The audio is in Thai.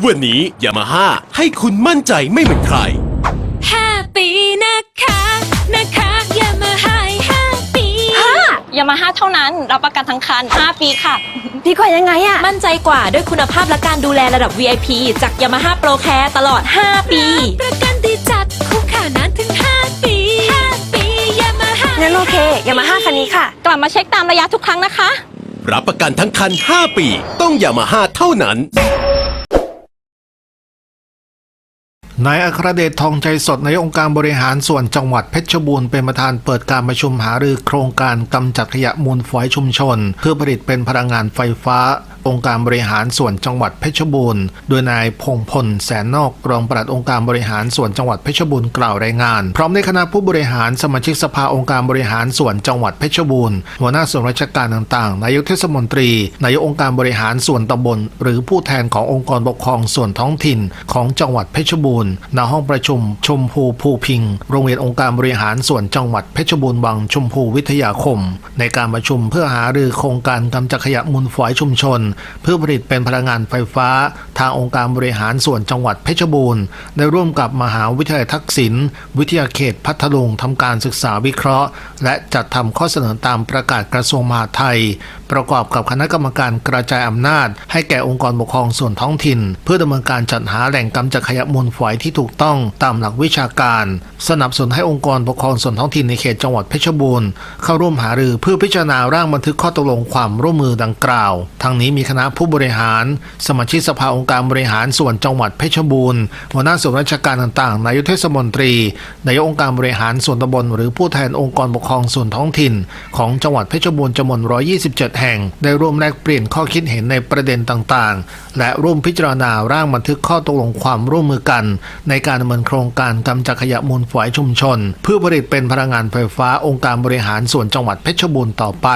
วันนี้ยามาฮ่าให้คุณมั่นใจไม่เหมือนใคร ห้าปีนะคะ นะคะอย่ามาหายห้าปียามาฮ่าเท่านั้น รับประกันทั้งคัน 5 ปีค่ะ ดีกว่ายังไงอะมั่นใจกว่าด้วยคุณภาพและการดูแลระดับ VIP จาก Yamaha Pro Care ตลอด 5 ปี ประกันดีจัดคุ้มค่านานถึง5ปี5ปียามาฮ่างั้นโอเคยามาฮ่าคันนี้ค่ะ กลับมาเช็คตามระยะทุกครั้งนะคะ รับประกันทั้งคัน 5 ปี ต้องยามาฮ่าเท่านั้น นายอัครเดชทองใจสดในายองค์การบริหารส่วนจังหวัดเพชรบูรณ์เป็นประธานเปิดการประชุมหารือโครงการกำจัดขยะมูลฝอยชุมชน เพื่อผลิตเป็นพลังงานไฟฟ้า องค์การบริหารส่วนจังหวัดเพชรบูรณ์โดยนายพงพลแสนนอกรองปลัดองค์การบริหารส่วนจังหวัดเพชรบูรณ์กล่าวรายงาน พร้อมในคณะผู้บริหารสมาชิกสภาองค์การบริหารส่วนจังหวัดเพชรบูรณ์หัวหน้าส่วนราชการต่างๆ นายกเทศมนตรี นายกองค์การบริหารส่วนตำบล หรือผู้แทนขององค์กรปกครองส่วนท้องถิ่นของจังหวัดเพชรบูรณ์ณห้องประชุม ชมพูภูพิง โรงเรียนองค์การบริหารส่วนจังหวัดเพชรบูรณ์วังชมพูวิทยาคม ในการประชุมเพื่อหารือโครงการกำจัดขยะมูลฝอยชุมชนเพื่อผลิตเป็นพลังงานไฟฟ้าทางองค์การบริหารส่วนจังหวัดเพชรบูรณ์ได้ร่วมกับมหาวิทยาลัยทักษิณวิทยาเขตพัทลุงทำการศึกษาวิเคราะห์ และจัดทำข้อเสนอตามประกาศกระทรวงมหาดไทย ประกอบกับคณะกรรมการกระจายอำนาจ ให้แก่องค์กรปกครองส่วนท้องถิ่น เพื่อดำเนินการจัดหาแหล่งกำจัดขยะมูลฝอยที่ถูกต้องตามหลักวิชาการ สนับสนุนให้องค์กรปกครองส่วนท้องถิ่นในเขตจังหวัดเพชรบูรณ์เข้าร่วมหารือเพื่อพิจารณาร่างบันทึกข้อตกลงความร่วมมือดังกล่าว ทั้งนี้มีคณะผู้บริหาร สมาชิกสภาองค์การบริหารส่วนจังหวัดเพชรบูรณ์หัวหน้าส่วนราชการต่างๆ นายกเทศมนตรี นายกองค์การบริหารส่วนตำบลหรือผู้แทนองค์กรปกครองส่วนท้องถิ่น ของจังหวัดเพชรบูรณ์จำนวน 127 แห่ง ได้ร่วมแลกเปลี่ยนข้อคิดเห็นในประเด็นต่างๆ และร่วมพิจารณาร่างบันทึกข้อตกลงความร่วมมือกัน ในการดำเนินโครงการกำจัดขยะมูลฝอยชุมชน เพื่อผลิตเป็นพลังงานไฟฟ้าองค์การบริหารส่วนจังหวัดเพชรบูรณ์ต่อไป